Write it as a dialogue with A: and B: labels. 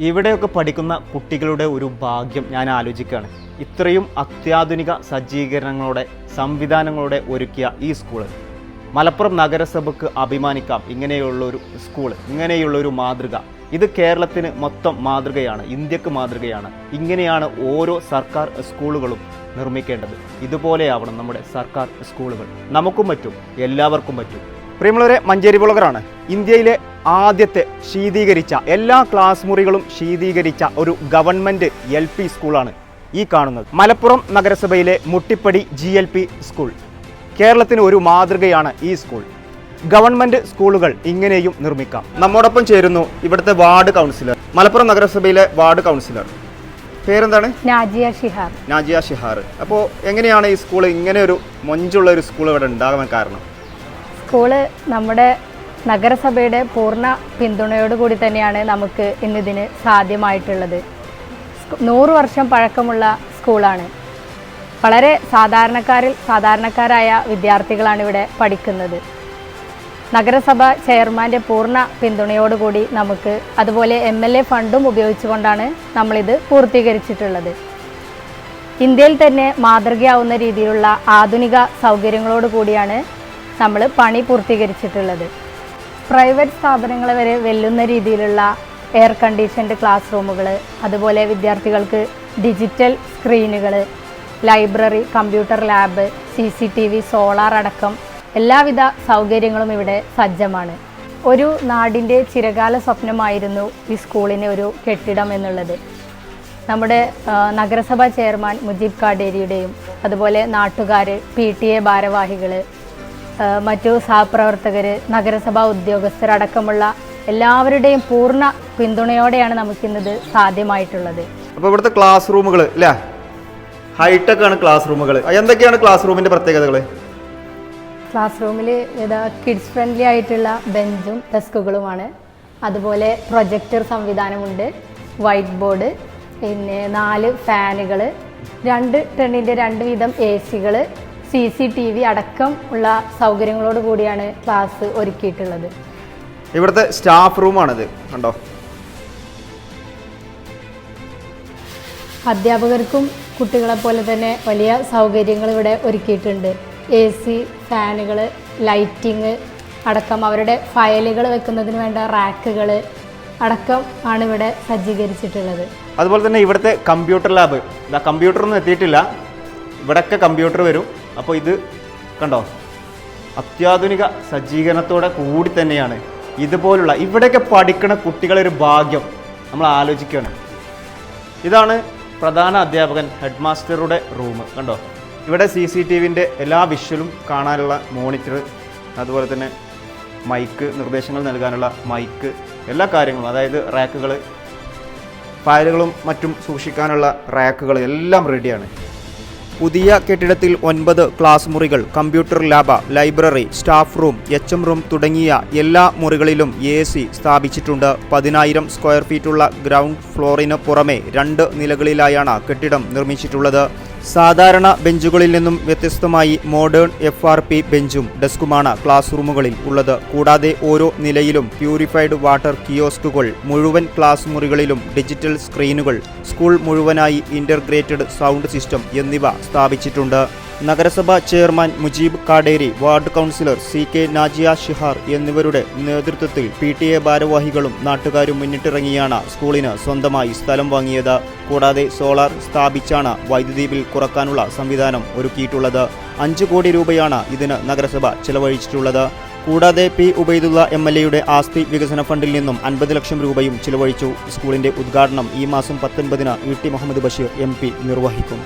A: ഇവിടെയൊക്കെ പഠിക്കുന്ന കുട്ടികളുടെ ഒരു ഭാഗ്യം ഞാൻ ആലോചിക്കുകയാണ്. ഇത്രയും അത്യാധുനിക സജ്ജീകരണങ്ങളോടെ സംവിധാനങ്ങളോടെ ഒരുക്കിയ ഈ സ്കൂൾ മലപ്പുറം നഗരസഭയ്ക്ക് അഭിമാനിക്കാം. ഇങ്ങനെയുള്ളൊരു സ്കൂൾ ഇങ്ങനെയുള്ളൊരു മാതൃക. ഇത് കേരളത്തിന് മൊത്തം മാതൃകയാണ് ഇന്ത്യയ്ക്ക് മാതൃകയാണ്. ഇങ്ങനെയാണ് ഓരോ സർക്കാർ സ്കൂളുകളും നിർമ്മിക്കേണ്ടത്. ഇതുപോലെയാവണം നമ്മുടെ സർക്കാർ സ്കൂളുകൾ നമുക്കും പറ്റും എല്ലാവർക്കും പറ്റും. പ്രിയമുള്ളവരെ മഞ്ചേരി ബ്ലോഗറാണ് ഇന്ത്യയിലെ ആദ്യത്തെ ശീതീകരിച്ച എല്ലാ ക്ലാസ് മുറികളും ശീതീകരിച്ച ഒരു ഗവൺമെന്റ് എൽ പി സ്കൂളാണ് ഈ കാണുന്നത്. മലപ്പുറം നഗരസഭയിലെ Muttippadi G L P school കേരളത്തിന് ഒരു മാതൃകയാണ് ഈ സ്കൂൾ ഗവൺമെന്റ് സ്കൂളുകൾ ഇങ്ങനെയും നിർമ്മിക്കാം. നമ്മോടൊപ്പം ചേരുന്നു ഇവിടുത്തെ വാർഡ് കൗൺസിലർ മലപ്പുറം നഗരസഭയിലെ വാർഡ് കൗൺസിലർ പേരെന്താണ്?
B: നാജിയ ഷിഹാർ.
A: നാജിയ ഷിഹാർ. അപ്പോൾ എങ്ങനെയാണ് ഈ സ്കൂൾ ഇങ്ങനെ ഒരു മൊഞ്ചുള്ള ഒരു സ്കൂൾ ഇവിടെ ഉണ്ടാകാൻ കാരണം?
B: സ്കൂൾ നമ്മുടെ നഗരസഭയുടെ പൂർണ പിന്തുണയോടുകൂടി തന്നെയാണ് നമുക്ക് ഇന്നിതിന് സാധ്യമായിട്ടുള്ളത്. നൂറ് വർഷം പഴക്കമുള്ള സ്കൂളാണ്. വളരെ സാധാരണക്കാരിൽ സാധാരണക്കാരായ വിദ്യാർത്ഥികളാണ് ഇവിടെ പഠിക്കുന്നത്. നഗരസഭ ചെയർമാന്റെ പൂർണ പിന്തുണയോടുകൂടി നമുക്ക് അതുപോലെ എം എൽ എ ഫണ്ടും ഉപയോഗിച്ചുകൊണ്ടാണ് നമ്മളിത് പൂർത്തീകരിച്ചിട്ടുള്ളത്. ഇന്ത്യയിൽ തന്നെ മാതൃകയാവുന്ന രീതിയിലുള്ള ആധുനിക സൗകര്യങ്ങളോട് കൂടിയാണ് നമ്മൾ പണി പൂർത്തീകരിച്ചിട്ടുള്ളത്. പ്രൈവറ്റ് സ്ഥാപനങ്ങൾ വരെ വെല്ലുന്ന രീതിയിലുള്ള എയർ കണ്ടീഷൻഡ് ക്ലാസ് റൂമുകൾ അതുപോലെ വിദ്യാർത്ഥികൾക്ക് digital സ്ക്രീനുകൾ library computer lab C C T V solar അടക്കം എല്ലാവിധ സൗകര്യങ്ങളും ഇവിടെ സജ്ജമാണ്. ഒരു നാടിന്റെ ചിരകാല സ്വപ്നമായിരുന്നു ഈ സ്കൂളിന് ഒരു കെട്ടിടം എന്നുള്ളത്. നമ്മുടെ നഗരസഭാ ചെയർമാൻ മുജീബ് കാടേരിയുടെയും അതുപോലെ നാട്ടുകാർ പി ടി എ ഭാരവാഹികൾ മറ്റു സഹപ്രവർത്തകർ നഗരസഭാ ഉദ്യോഗസ്ഥരടക്കമുള്ള എല്ലാവരുടെയും പൂർണ പിന്തുണയോടെയാണ് നമുക്കിന്നത് സാധ്യമായിട്ടുള്ളത്.
A: അപ്പോൾ ഇവിടുത്തെ ക്ലാസ് റൂമുകൾ അല്ലേ ഹൈടെക് ആണ് ക്ലാസ് റൂമുകൾ എന്തൊക്കെയാണ് ക്ലാസ് റൂമിന്റെ പ്രത്യേകതകൾ
B: ക്ലാസ് റൂമിൽ ഏതാ കിഡ്സ് ഫ്രണ്ട്ലി ആയിട്ടുള്ള ബെഞ്ചും ഡെസ്കുകളുമാണ്. അതുപോലെ പ്രൊജക്ടർ സംവിധാനമുണ്ട് വൈറ്റ് ബോർഡ് പിന്നെ നാല് ഫാനുകൾ രണ്ട് ടണ്ണിന്റെ രണ്ട് വീതം എ സികൾ സി സി ടി വി അടക്കം ഉള്ള സൗകര്യങ്ങളോട് കൂടിയാണ് ക്ലാസ് ഒരുക്കിയിട്ടുള്ളത്.
A: ഇവിടുത്തെ സ്റ്റാഫ് റൂമാണിത് കണ്ടോ?
B: അധ്യാപകർക്കും കുട്ടികളെ പോലെ തന്നെ വലിയ സൗകര്യങ്ങൾ ഇവിടെ ഒരുക്കിയിട്ടുണ്ട്. എ സി ഫാനുകൾ ലൈറ്റിങ് അടക്കം അവരുടെ ഫയലുകൾ വെക്കുന്നതിന് വേണ്ട റാക്കുകൾ അടക്കം ആണ് ഇവിടെ സജ്ജീകരിച്ചിട്ടുള്ളത്.
A: അതുപോലെ തന്നെ ഇവിടുത്തെ കമ്പ്യൂട്ടർ ലാബ്. കമ്പ്യൂട്ടർ ഒന്നും എത്തിയിട്ടില്ല. ഇവിടൊക്കെ കമ്പ്യൂട്ടർ വരും. അപ്പോൾ ഇത് കണ്ടോ? അത്യാധുനിക സജ്ജീകരണത്തോടെ കൂടി തന്നെയാണ്. ഇതുപോലുള്ള ഇവിടെയൊക്കെ പഠിക്കണ കുട്ടികളൊരു ഭാഗ്യം. നമ്മൾ ആലോചിക്കുകയാണ്. ഇതാണ് പ്രധാന അധ്യാപകൻ ഹെഡ് മാസ്റ്ററുടെ റൂം. കണ്ടോ? ഇവിടെ സി സി ടി വിന്റെ എല്ലാ വിഷ്വലും കാണാനുള്ള മോണിറ്റർ അതുപോലെ തന്നെ മൈക്ക് നിർദ്ദേശങ്ങൾ നൽകാനുള്ള മൈക്ക് എല്ലാ കാര്യങ്ങളും അതായത് റാക്കുകൾ ഫയലുകളും മറ്റും സൂക്ഷിക്കാനുള്ള റാക്കുകൾ എല്ലാം റെഡിയാണ് പുതിയ കെട്ടിടത്തിൽ ഒൻപത് ക്ലാസ് മുറികൾ computer lab library staff room H M room തുടങ്ങിയ എല്ലാ മുറികളിലും എ സി സ്ഥാപിച്ചിട്ടുണ്ട്. പതിനായിരം സ്ക്വയർ ഫീറ്റുള്ള ഗ്രൗണ്ട് ഫ്ലോറിന് പുറമെ രണ്ട് നിലകളിലായാണ് കെട്ടിടം നിർമ്മിച്ചിട്ടുള്ളത്. സാധാരണ ബെഞ്ചുകളിൽ നിന്നും വ്യത്യസ്തമായി മോഡേൺ എഫ് ആർ പി ബെഞ്ചും ഡെസ്കുമാണ് ക്ലാസ് റൂമുകളിൽ ഉള്ളത്. കൂടാതെ ഓരോ നിലയിലും പ്യൂരിഫൈഡ് വാട്ടർ കിയോസ്കുകൾ മുഴുവൻ ക്ലാസ് മുറികളിലും ഡിജിറ്റൽ സ്ക്രീനുകൾ സ്കൂൾ മുഴുവനായി ഇന്റർഗ്രേറ്റഡ് സൗണ്ട് സിസ്റ്റം എന്നിവ സ്ഥാപിച്ചിട്ടുണ്ട്. നഗരസഭാ chairman Mujeeb Kaderi ward councillor C K Najiya Shihar എന്നിവരുടെ നേതൃത്വത്തിൽ പി ടി എ ഭാരവാഹികളും നാട്ടുകാരും മുന്നിട്ടിറങ്ങിയാണ് സ്കൂളിന് സ്വന്തമായി സ്ഥലം വാങ്ങിയത്. കൂടാതെ സോളാർ സ്ഥാപിച്ചാണ് വൈദ്യുതി ബിൽ കുറക്കാനുള്ള സംവിധാനം ഒരുക്കിയിട്ടുള്ളത്. അഞ്ച് കോടി രൂപയാണ് ഇതിന് നഗരസഭ ചെലവഴിച്ചിട്ടുള്ളത്. കൂടാതെ പി ഉബൈദുള്ള എം എൽ എയുടെ ആസ്തി വികസന ഫണ്ടിൽ നിന്നും അൻപത് ലക്ഷം രൂപയും ചിലവഴിച്ചു. സ്കൂളിന്റെ ഉദ്ഘാടനം ഈ മാസം പത്തൊൻപതിന് E T Muhammad Basheer M നിർവഹിക്കും.